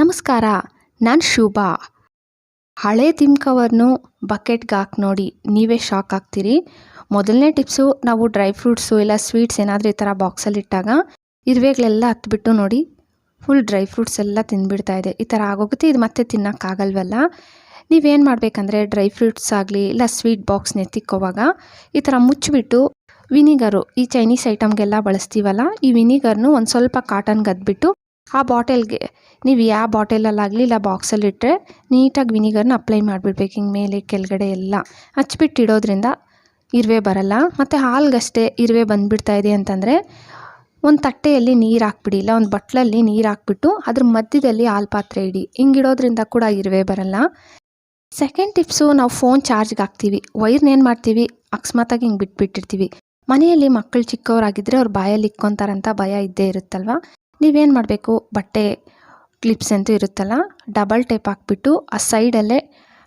ನಮಸ್ಕಾರ, ನಾನು ಶುಭಾ. ಹಳೆ ತಿಮ್ ಕವರ್ನು ಬಕೆಟ್ಗೆ ಹಾಕಿ ನೋಡಿ ನೀವೇ ಶಾಕ್ ಆಗ್ತೀರಿ. ಮೊದಲನೇ ಟಿಪ್ಸು, ನಾವು ಡ್ರೈ ಫ್ರೂಟ್ಸು ಇಲ್ಲ ಸ್ವೀಟ್ಸ್ ಏನಾದರೂ ಈ ಥರ ಬಾಕ್ಸಲ್ಲಿ ಇಟ್ಟಾಗ ಇರುವೆಗಳೆಲ್ಲ ಹತ್ಬಿಟ್ಟು ನೋಡಿ, ಫುಲ್ ಡ್ರೈ ಫ್ರೂಟ್ಸ್ ಎಲ್ಲ ತಿಂದುಬಿಡ್ತಾ ಇದೆ. ಈ ಥರ ಆಗೋಗುತ್ತೆ, ಇದು ಮತ್ತೆ ತಿನ್ನೋಕ್ಕಾಗಲ್ವಲ್ಲ ನೀವೇನು ಮಾಡಬೇಕಂದ್ರೆ, ಡ್ರೈ ಫ್ರೂಟ್ಸ್ ಆಗಲಿ ಇಲ್ಲ ಸ್ವೀಟ್ ಬಾಕ್ಸ್ನ ಎತ್ತಿಕ್ಕೋವಾಗ ಈ ಥರ ಮುಚ್ಚಿಬಿಟ್ಟು ವಿನಿಗರು, ಈ ಚೈನೀಸ್ ಐಟಮ್ಗೆಲ್ಲ ಬಳಸ್ತೀವಲ್ಲ, ಈ ವಿನಿಗರ್ನು ಒಂದು ಸ್ವಲ್ಪ ಕಾಟನ್ಗೆ ಅದ್ಬಿಟ್ಟು ಆ ಬಾಟಲ್ಗೆ. ನೀವು ಯಾವ ಬಾಟಲಲ್ಲಾಗಲಿ ಇಲ್ಲ ಬಾಕ್ಸಲ್ಲಿ ಇಟ್ಟರೆ ನೀಟಾಗಿ ವಿನಿಗರ್ನ ಅಪ್ಲೈ ಮಾಡಿಬಿಡ್ಬೇಕು ಹಿಂಗೆ ಮೇಲೆ, ಕೆಳಗಡೆ ಎಲ್ಲ. ಹಚ್ಬಿಟ್ಟಿಡೋದ್ರಿಂದ ಇರುವೆ ಬರಲ್ಲ. ಮತ್ತು ಹಾಲ್ಗಷ್ಟೇ ಇರುವೆ ಬಂದುಬಿಡ್ತಾ ಇದೆ ಅಂತಂದರೆ ಒಂದು ತಟ್ಟೆಯಲ್ಲಿ ನೀರು ಹಾಕ್ಬಿಡಿ, ಇಲ್ಲ ಒಂದು ಬಟ್ಲಲ್ಲಿ ನೀರು ಹಾಕ್ಬಿಟ್ಟು ಅದ್ರ ಮಧ್ಯದಲ್ಲಿ ಹಾಲು ಪಾತ್ರೆ ಇಡಿ. ಹಿಂಗಿಡೋದ್ರಿಂದ ಕೂಡ ಇರುವೆ ಬರಲ್ಲ. ಸೆಕೆಂಡ್ ಟಿಪ್ಸು, ನಾವು ಫೋನ್ ಚಾರ್ಜ್ಗೆ ಹಾಕ್ತೀವಿ. ವೈರ್ನ ಏನು ಮಾಡ್ತೀವಿ? ಅಕಸ್ಮಾತಾಗಿ ಹಿಂಗೆ ಬಿಟ್ಬಿಟ್ಟಿರ್ತೀವಿ. ಮನೆಯಲ್ಲಿ ಮಕ್ಕಳು ಚಿಕ್ಕವರಾಗಿದ್ದರೆ ಅವ್ರು ಬಾಯಲ್ಲಿ ಇಕ್ಕೊತಾರಂತ ಭಯ ಇದ್ದೇ ಇರುತ್ತಲ್ವ? ನೀವೇನು ಮಾಡಬೇಕು? ಬಟ್ಟೆ ಕ್ಲಿಪ್ಸ್ ಅಂತೂ ಇರುತ್ತಲ್ಲ ಡಬಲ್ ಟೇಪ್ ಹಾಕ್ಬಿಟ್ಟು ಆ ಸೈಡಲ್ಲೇ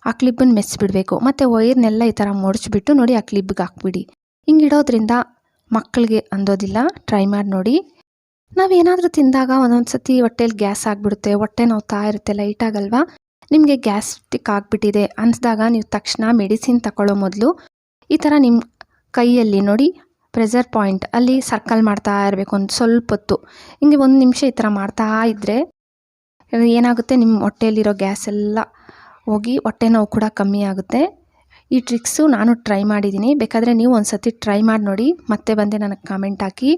ಆ ಕ್ಲಿಪ್ಪನ್ನು ಮೆಚ್ಚಿಬಿಡಬೇಕು. ಮತ್ತು ವೈರ್ನೆಲ್ಲ ಈ ಥರ ಮುಡ್ಚ್ಬಿಟ್ಟು ನೋಡಿ ಆ ಕ್ಲಿಪ್ಗೆ ಹಾಕ್ಬಿಡಿ. ಹಿಂಗೆ ಇಡೋದ್ರಿಂದ ಮಕ್ಕಳಿಗೆ ಅಂದೋದಿಲ್ಲ. ಟ್ರೈ ಮಾಡಿ ನೋಡಿ. ನಾವೇನಾದರೂ ತಿಂದಾಗ ಒಂದೊಂದು ಸತಿ ಹೊಟ್ಟೆಲಿ ಗ್ಯಾಸ್ ಆಗಿಬಿಡುತ್ತೆ. ಹೊಟ್ಟೆ ನೋವ್ತಾ ಇರುತ್ತೆ ಲೈಟಾಗಲ್ವಾ ನಿಮಗೆ ಗ್ಯಾಸ್ಟಿಕ್ ಆಗಿಬಿಟ್ಟಿದೆ. ಅನಿಸಿದಾಗ ನೀವು ತಕ್ಷಣ ಮೆಡಿಸಿನ್ ತಗೊಳ್ಳೋ ಮೊದಲು ಈ ಥರ ನಿಮ್ಮ ಕೈಯಲ್ಲಿ ನೋಡಿ ಪ್ರೆಷರ್ ಪಾಯಿಂಟ್ ಅಲ್ಲಿ ಸರ್ಕಲ್ ಮಾಡ್ತಾ ಇರಬೇಕು ಒಂದು ಸ್ವಲ್ಪ ಹೊತ್ತು. ಹಿಂಗೆ ಒಂದು ನಿಮಿಷ ಈ ಥರ ಮಾಡ್ತಾ ಇದ್ದರೆ ಏನಾಗುತ್ತೆ? ನಿಮ್ಮ ಹೊಟ್ಟೆಯಲ್ಲಿರೋ ಗ್ಯಾಸ್ ಎಲ್ಲ ಹೋಗಿ ಹೊಟ್ಟೆ ನೋವು ಕೂಡ ಕಮ್ಮಿ ಆಗುತ್ತೆ. ಈ ಟ್ರಿಕ್ಸು ನಾನು ಟ್ರೈ ಮಾಡಿದ್ದೀನಿ. ಬೇಕಾದರೆ ನೀವು ಒಂದು ಸತಿ ಟ್ರೈ ಮಾಡಿ ನೋಡಿ. ಮತ್ತೆ ಬಂದೆ ನನಗೆ ಕಾಮೆಂಟ್ ಹಾಕಿ.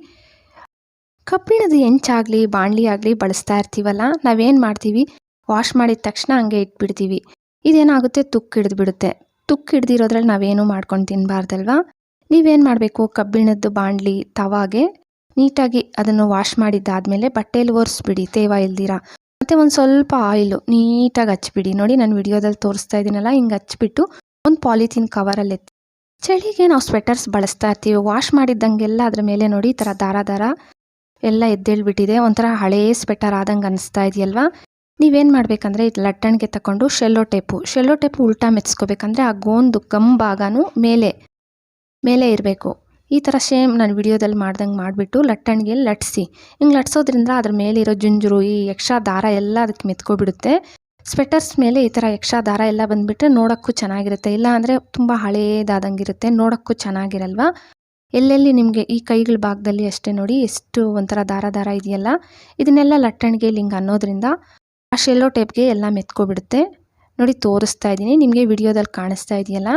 ಕಬ್ಬಿಣದ ಹೆಂಚಾಗಲಿ, ಬಾಣಲಿ ಆಗಲಿ ಬಳಸ್ತಾ ಇರ್ತೀವಲ್ಲ, ನಾವೇನು ಮಾಡ್ತೀವಿ? ವಾಶ್ ಮಾಡಿದ ತಕ್ಷಣ ಹಂಗೆ ಇಟ್ಬಿಡ್ತೀವಿ. ಇದೇನಾಗುತ್ತೆ? ತುಕ್ಕು ಹಿಡಿದ್ಬಿಡುತ್ತೆ. ತುಕ್ಕು ಹಿಡ್ದಿರೋದ್ರಲ್ಲಿ ನಾವೇನು ಮಾಡ್ಕೊಂಡು ತಿನ್ನಬಾರ್ದಲ್ವಾ ನೀವೇನು ಮಾಡಬೇಕು? ಕಬ್ಬಿಣದ್ದು ಬಾಂಡ್ಲಿ ತವಾಗೆ ನೀಟಾಗಿ ಅದನ್ನು ವಾಶ್ ಮಾಡಿದ್ದಾದಮೇಲೆ ಬಟ್ಟೆಯಲ್ಲಿ ಒರೆಸ್ಬಿಡಿ, ತೇವ ಇಲ್ದಿರ. ಮತ್ತು ಒಂದು ಸ್ವಲ್ಪ ಆಯಿಲು ನೀಟಾಗಿ ಹಚ್ಬಿಡಿ. ನೋಡಿ ನಾನು ವಿಡಿಯೋದಲ್ಲಿ ತೋರಿಸ್ತಾ ಇದ್ದೀನಲ್ಲ ಹಿಂಗೆ ಹಚ್ಬಿಟ್ಟು ಒಂದು ಪಾಲಿಥೀನ್ ಕವರಲ್ಲಿ ಎತ್ತಿ. ಚಳಿಗೆ ನಾವು ಸ್ವೆಟರ್ಸ್ ಬಳಸ್ತಾ ಇರ್ತೀವಿ. ವಾಶ್ ಮಾಡಿದ್ದಂಗೆಲ್ಲ ಅದ್ರ ಮೇಲೆ ನೋಡಿ ಈ ಥರ ದಾರ ದಾರ ಎಲ್ಲ ಎದ್ದೇಳ್ಬಿಟ್ಟಿದೆ. ಒಂಥರ ಹಳೇ ಸ್ವೆಟರ್ ಆದಂಗೆ ಅನಿಸ್ತಾ ಇದೆಯಲ್ವಾ? ನೀವೇನು ಮಾಡಬೇಕಂದ್ರೆ ಇದು ಲಟ್ಟಣಿಗೆ ತಗೊಂಡು ಶೆಲ್ಲೋ ಟೇಪು ಶೆಲ್ಲೋ ಟೇಪು ಉಲ್ಟಾ ಮೆಚ್ಕೋಬೇಕಂದ್ರೆ ಆ ಗೋಂದು ಗಮ್ ಭಾಗನೂ ಮೇಲೆ ಮೇಲೆ ಇರಬೇಕು. ಈ ಥರ ಸೇಮ್ ನಾನು ವಿಡಿಯೋದಲ್ಲಿ ಮಾಡ್ದಂಗೆ ಮಾಡಿಬಿಟ್ಟು ಲಟ್ಟಣಿಗೆ ಲಟ್ಸಿ. ಹಿಂಗೆ ಲಟ್ಸೋದ್ರಿಂದ ಅದ್ರ ಮೇಲೆ ಇರೋ ಜುಂಜುರು, ಈ ಎಕ್ಸ್ಟ್ರಾ ದಾರ ಎಲ್ಲ ಅದಕ್ಕೆ ಮೆತ್ಕೊಬಿಡುತ್ತೆ. ಸ್ವೆಟರ್ಸ್ ಮೇಲೆ ಈ ಥರ ಎಕ್ಸ್ಟ್ರಾ ದಾರ ಎಲ್ಲ ಬಂದುಬಿಟ್ರೆ ನೋಡೋಕ್ಕೂ ಚೆನ್ನಾಗಿರುತ್ತೆ. ಇಲ್ಲ ಅಂದರೆ ತುಂಬ ಹಳೇದಾದಂಗಿರುತ್ತೆ, ನೋಡೋಕ್ಕೂ ಚೆನ್ನಾಗಿರಲ್ವ? ಎಲ್ಲೆಲ್ಲಿ ನಿಮಗೆ ಈ ಕೈಗಳ ಭಾಗದಲ್ಲಿ ಅಷ್ಟೇ ನೋಡಿ ಎಷ್ಟು ಒಂಥರ ದಾರ ದಾರ ಇದೆಯಲ್ಲ? ಇದನ್ನೆಲ್ಲ ಲಟ್ಟಣಿಗೆ ಹಿಂಗೆ ಅನ್ನೋದ್ರಿಂದ ಆ ಶೆಲ್ಲೋ ಟೇಪ್ಗೆ ಎಲ್ಲ ಮೆತ್ಕೊಬಿಡುತ್ತೆ. ನೋಡಿ ತೋರಿಸ್ತಾ ಇದ್ದೀನಿ, ನಿಮಗೆ ವಿಡಿಯೋದಲ್ಲಿ ಕಾಣಿಸ್ತಾ ಇದೆಯಲ್ಲ?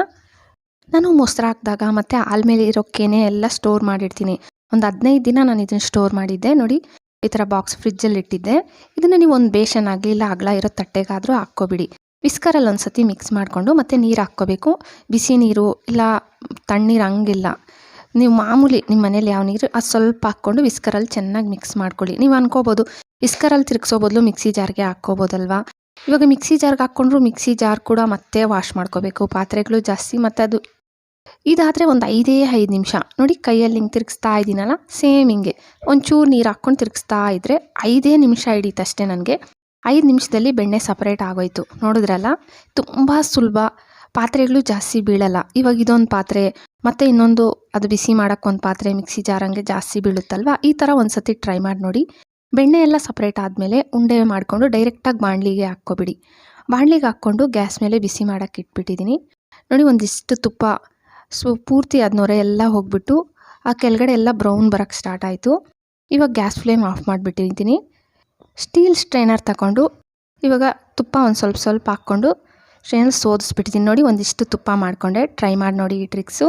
ನಾನು ಮೊಸರು ಹಾಕಿದಾಗ ಮತ್ತು ಹಾಲ್ ಮೇಲೆ ಇರೋ ಎಲ್ಲ ಸ್ಟೋರ್ ಮಾಡಿರ್ತೀನಿ. ಒಂದು ಹದಿನೈದು ದಿನ ನಾನು ಇದನ್ನು ಸ್ಟೋರ್ ಮಾಡಿದ್ದೆ. ನೋಡಿ, ಈ ಥರ ಬಾಕ್ಸ್ ಫ್ರಿಜ್ಜಲ್ಲಿ ಇಟ್ಟಿದ್ದೆ. ಇದನ್ನು ನೀವು ಒಂದು ಬೇಷನ್ ಆಗಲಿ, ಇಲ್ಲ ಅಗಲ ಇರೋ ತಟ್ಟೆಗಾದರೂ ಹಾಕ್ಕೋಬಿಡಿ. ವಿಸ್ಕರಲ್ಲಿ ಒಂದು ಸತಿ ಮಿಕ್ಸ್ ಮಾಡಿಕೊಂಡು ಮತ್ತು ನೀರು ಹಾಕ್ಕೋಬೇಕು. ಬಿಸಿ ನೀರು, ಇಲ್ಲ ತಣ್ಣೀರು ಹಂಗಿಲ್ಲ. ನೀವು ಮಾಮೂಲಿ ನಿಮ್ಮ ಮನೇಲಿ ಯಾವ ನೀರು, ಅದು ಸ್ವಲ್ಪ ಹಾಕ್ಕೊಂಡು ವಿಸ್ಕರಲ್ಲಿ ಚೆನ್ನಾಗಿ ಮಿಕ್ಸ್ ಮಾಡ್ಕೊಳ್ಳಿ. ನೀವು ಅನ್ಕೋಬೋದು ವಿಸ್ಕರಲ್ಲಿ ತಿರುಗಿಸೋ ಬದಲು ಮಿಕ್ಸಿ ಜಾರ್ಗೆ ಹಾಕ್ಕೋಬೋದಲ್ವಾ? ಇವಾಗ ಮಿಕ್ಸಿ ಜಾರ್ಗೆ ಹಾಕ್ಕೊಂಡ್ರು ಮಿಕ್ಸಿ ಜಾರ್ ಕೂಡ ಮತ್ತೆ ವಾಶ್ ಮಾಡ್ಕೋಬೇಕು. ಪಾತ್ರೆಗಳು ಜಾಸ್ತಿ, ಮತ್ತು ಅದು ಇದಾದರೆ ಒಂದು ಐದೇ ಐದು ನಿಮಿಷ. ನೋಡಿ ಕೈಯಲ್ಲಿ ಹಿಂಗೆ ತಿರುಗಿಸ್ತಾ ಇದ್ದೀನಲ್ಲ ಸೇಮ್ ಹಿಂಗೆ. ಒಂಚೂರು ನೀರು ಹಾಕ್ಕೊಂಡು ತಿರುಗಿಸ್ತಾ ಇದ್ದರೆ ಐದೇ ನಿಮಿಷ ಹಿಡೀತು ಅಷ್ಟೇ ನನಗೆ. ಐದು ನಿಮಿಷದಲ್ಲಿ ಬೆಣ್ಣೆ ಸಪ್ರೇಟ್ ಆಗೋಯ್ತು. ನೋಡಿದ್ರಲ್ಲ? ತುಂಬ ಸುಲಭ. ಪಾತ್ರೆಗಳು ಜಾಸ್ತಿ ಬೀಳಲ್ಲ. ಇವಾಗ ಇದೊಂದು ಪಾತ್ರೆ, ಮತ್ತು ಇನ್ನೊಂದು ಅದು ಬಿಸಿ ಮಾಡೋಕ್ಕೊಂದು ಪಾತ್ರೆ, ಮಿಕ್ಸಿ ಜಾರಂಗೆ ಜಾಸ್ತಿ ಬೀಳುತ್ತಲ್ವ? ಈ ಥರ ಒಂದು ಸತಿ ಟ್ರೈ ಮಾಡಿ ನೋಡಿ. ಬೆಣ್ಣೆ ಎಲ್ಲ ಸಪ್ರೇಟ್ ಆದಮೇಲೆ ಉಂಡೆ ಮಾಡಿಕೊಂಡು ಡೈರೆಕ್ಟಾಗಿ ಬಾಣಲಿಗೆ ಹಾಕ್ಕೊಬಿಡಿ. ಬಾಣಲಿಗೆ ಹಾಕ್ಕೊಂಡು ಗ್ಯಾಸ್ ಮೇಲೆ ಬಿಸಿ ಮಾಡೋಕ್ಕೆ ಇಟ್ಬಿಟ್ಟಿದ್ದೀನಿ ನೋಡಿ ಒಂದಿಷ್ಟು ತುಪ್ಪ ಸೊ ಪೂರ್ತಿ ಅದು ನೊರೆ ಎಲ್ಲ ಹೋಗ್ಬಿಟ್ಟು, ಆ ಕೆಳಗಡೆ ಎಲ್ಲ ಬ್ರೌನ್ ಬರೋಕ್ಕೆ ಸ್ಟಾರ್ಟ್ ಆಯಿತು. ಇವಾಗ ಗ್ಯಾಸ್ ಫ್ಲೇಮ್ ಆಫ್ ಮಾಡಿಬಿಟ್ಟಿರ್ತೀನಿ. ಸ್ಟೀಲ್ ಸ್ಟ್ರೈನರ್ ತಗೊಂಡು ಇವಾಗ ತುಪ್ಪ ಒಂದು ಸ್ವಲ್ಪ ಸ್ವಲ್ಪ ಹಾಕ್ಕೊಂಡು ಸ್ಟ್ರೈನರ್ ಸೋದಿಸ್ಬಿಟ್ಟಿದ್ದೀನಿ ನೋಡಿ, ಒಂದಿಷ್ಟು ತುಪ್ಪ ಮಾಡಿಕೊಂಡೆ. ಟ್ರೈ ಮಾಡಿ ನೋಡಿ ಈ ಟ್ರಿಕ್ಸು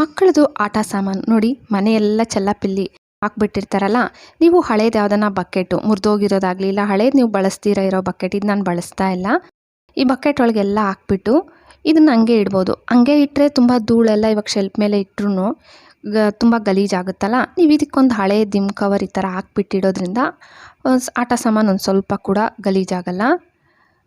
ಮಕ್ಕಳದು ಆಟ ಸಾಮಾನು, ನೋಡಿ, ಮನೆಯೆಲ್ಲ ಚೆಲ್ಲಪಿಲ್ಲಿ ಹಾಕ್ಬಿಟ್ಟಿರ್ತಾರಲ್ಲ, ನೀವು ಹಳೇದು ಯಾವುದನ್ನ ಬಕೆಟು ಮುರಿದೋಗಿರೋದಾಗಲಿ, ಇಲ್ಲ ಹಳೇದು ನೀವು ಬಳಸ್ತೀರ ಇರೋ ಬಕೆಟ್ ಇದು ನಾನು ಬಳಸ್ತಾ ಇಲ್ಲ. ಈ ಬಕೆಟ್ ಒಳಗೆಲ್ಲ ಹಾಕ್ಬಿಟ್ಟು ಇದನ್ನು ಹಂಗೆ ಇಡ್ಬೋದು. ಹಂಗೆ ಇಟ್ಟರೆ ತುಂಬ ಧೂಳೆಲ್ಲ ಇವಾಗ ಶೆಲ್ಫ್ ಮೇಲೆ ಇಟ್ಟರು ಗ, ತುಂಬ ಗಲೀಜಾಗುತ್ತಲ್ಲ? ನೀವು ಇದಕ್ಕೊಂದು ಹಳೆ ದಿಮ್ ಕವರ್ ಈ ಥರ ಹಾಕ್ಬಿಟ್ಟಿಡೋದ್ರಿಂದ ಆಟ ಸಾಮಾನು ಒಂದು ಸ್ವಲ್ಪ ಕೂಡ ಗಲೀಜಾಗಲ್ಲ.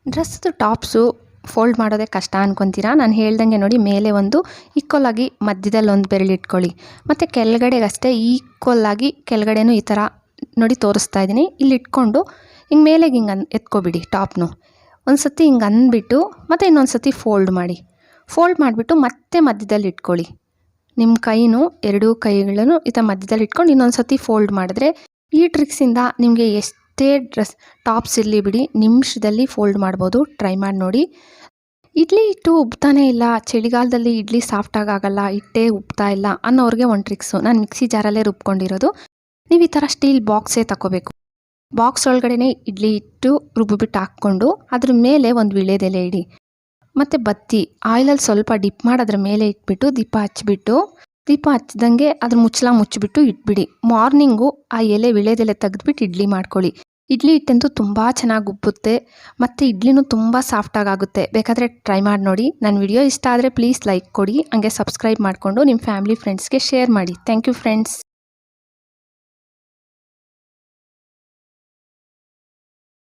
ಡ್ರೆಸ್ದು ಟಾಪ್ಸು ಫೋಲ್ಡ್ ಮಾಡೋದೇ ಕಷ್ಟ ಅನ್ಕೊತೀರಾ? ನಾನು ಹೇಳ್ದಂಗೆ ನೋಡಿ ಮೇಲೆ ಒಂದು ಈಕ್ವಲ್ ಆಗಿ ಮಧ್ಯದಲ್ಲಿ ಒಂದು ಬೆರಳು ಇಟ್ಕೊಳ್ಳಿ. ಮತ್ತು ಕೆಳಗಡೆಗಷ್ಟೇ ಅಷ್ಟೇ ಈಕ್ವಲ್ ಆಗಿ ಕೆಳಗಡೆನೂ ಈ ಥರ ನೋಡಿ ತೋರಿಸ್ತಾ ಇದ್ದೀನಿ ಇಲ್ಲಿ ಇಟ್ಕೊಂಡು ಹಿಂಗೆ ಮೇಲೆಗೆ ಹಿಂಗೆ ಎತ್ಕೊಬಿಡಿ ಟಾಪ್ನು. ಒಂದು ಸತಿ ಹಿಂಗೆ ಅಂದ್ಬಿಟ್ಟು ಮತ್ತು ಇನ್ನೊಂದು ಸತಿ ಫೋಲ್ಡ್ ಮಾಡಿ. ಫೋಲ್ಡ್ ಮಾಡಿಬಿಟ್ಟು ಮತ್ತೆ ಮಧ್ಯದಲ್ಲಿ ಇಟ್ಕೊಳ್ಳಿ. ನಿಮ್ಮ ಕೈನೂ ಎರಡೂ ಕೈಗಳನ್ನು ಈ ಥರ ಮಧ್ಯದಲ್ಲಿ ಇಟ್ಕೊಂಡು ಇನ್ನೊಂದು ಸತಿ ಫೋಲ್ಡ್ ಮಾಡಿದ್ರೆ ಈ ಟ್ರಿಕ್ಸಿಂದ ನಿಮಗೆ ಎಷ್ಟೇ ಡ್ರೆಸ್ ಟಾಪ್ಸ್ ಇರಲಿ ಬಿಡಿ, ನಿಮಿಷದಲ್ಲಿ ಫೋಲ್ಡ್ ಮಾಡ್ಬೋದು. ಟ್ರೈ ಮಾಡಿ ನೋಡಿ. ಇಡ್ಲಿ ಹಿಟ್ಟು ಉಬ್ತಾನೇ ಇಲ್ಲ. ಚಳಿಗಾಲದಲ್ಲಿ ಇಡ್ಲಿ ಸಾಫ್ಟಾಗಿ ಆಗಲ್ಲ, ಹಿಟ್ಟೇ ಉಬ್ತಾ ಇಲ್ಲ ಅನ್ನೋರಿಗೆ ಒಂದು ಟ್ರಿಕ್ಸು ನಾನು ಮಿಕ್ಸಿ ಜಾರಲ್ಲೇ ರುಬ್ಕೊಂಡಿರೋದು. ನೀವು ಈ ಥರ ಸ್ಟೀಲ್ ಬಾಕ್ಸೇ ತಗೋಬೇಕು ಬಾಕ್ಸ್ ಒಳಗಡೆನೆ ಇಡ್ಲಿ ಇಟ್ಟು ರುಬ್ಬಿಬಿಟ್ಟು ಹಾಕ್ಕೊಂಡು ಅದ್ರ ಮೇಲೆ ಒಂದು ವಿಳೆದೆಲೆ ಇಡಿ. ಮತ್ತು ಬತ್ತಿ, ಆಯಿಲಲ್ಲಿ ಸ್ವಲ್ಪ ಡಿಪ್ ಮಾಡಿ ಅದ್ರ ಮೇಲೆ ಇಟ್ಬಿಟ್ಟು ದೀಪ ಹಚ್ಚಿಬಿಟ್ಟು, ದೀಪ ಹಚ್ಚಿದಂಗೆ ಅದ್ರ ಮುಚ್ಚಲ ಮುಚ್ಚಿಬಿಟ್ಟು ಇಟ್ಬಿಡಿ. ಮಾರ್ನಿಂಗು ಆ ಎಲೆ ವಿಳೆದೆಲೆ ತೆಗೆದ್ಬಿಟ್ಟು ಇಡ್ಲಿ ಮಾಡ್ಕೊಳ್ಳಿ. ಇಡ್ಲಿ ಹಿಟ್ಟಂತೂ ತುಂಬ ಚೆನ್ನಾಗಿ ಉಬ್ಬುತ್ತೆ, ಮತ್ತು ಇಡ್ಲಿನೂ ತುಂಬ ಸಾಫ್ಟಾಗಿ ಆಗುತ್ತೆ. ಬೇಕಾದರೆ ಟ್ರೈ ಮಾಡಿ ನೋಡಿ. ನನ್ನ ವಿಡಿಯೋ ಇಷ್ಟ ಆದರೆ ಪ್ಲೀಸ್ ಲೈಕ್ ಕೊಡಿ, ಹಂಗೆ ಸಬ್ಸ್ಕ್ರೈಬ್ ಮಾಡಿಕೊಂಡು ನಿಮ್ಮ ಫ್ಯಾಮಿಲಿ ಫ್ರೆಂಡ್ಸ್ಗೆ ಶೇರ್ ಮಾಡಿ. Thank you friends.